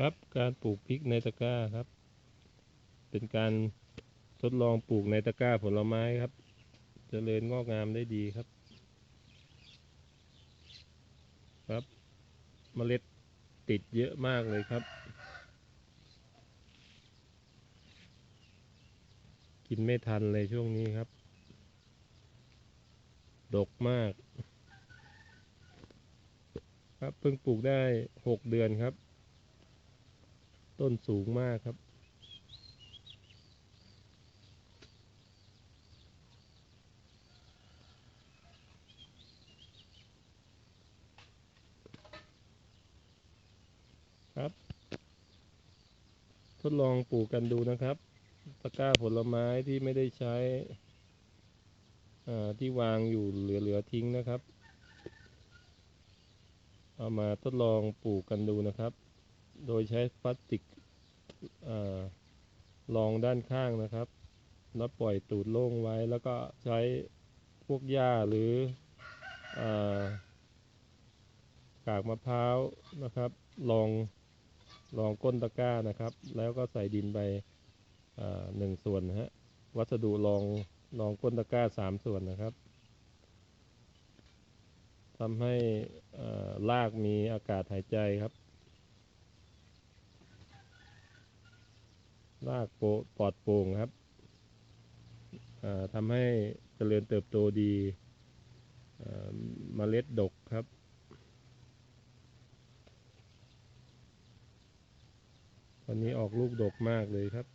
ครับ การปลูกพริกในตะกร้าครับ เป็นการทดลองปลูกในตะกร้าผลไม้ครับจเจริญงอกงามได้ดีครับ ครับเมล็ดติดเยอะมากเลยครับ กินไม่ทันเลยช่วงนี้ครับ ดกมาก ครับเพิ่งปลูกได้หกเดือนครับ ต้นสูงมากครับ ครับ ทดลองปลูกกันดูนะครับตะกร้าผลไม้ที่ไม่ได้ใช้อ่าที่วางอยู่เหลือๆทิ้งนะครับ เอามาทดลองปลูกกันดูนะครับ โดยใช้พลาสติกอองด้านข้างนะครับ แล้วปล่อยตูดโล่งไว้ แล้วก็ใช้พวกหญ้าหรือกากมะพร้าวนะครับลองลองก้นตะกร้านะครับ แล้วก็ใส่ดินไปหนึ่งส่วนนะฮะ วัสดุรองรองก้นตะกร้าสามส่วนนะครับทำให้รากมีอากาศหายใจครับ รากโปปลอดโปร่งครับทำให้เจริญเติบโตดีมเมล็ดดกครับ วันนี้ออกลูกดกมากเลยครับ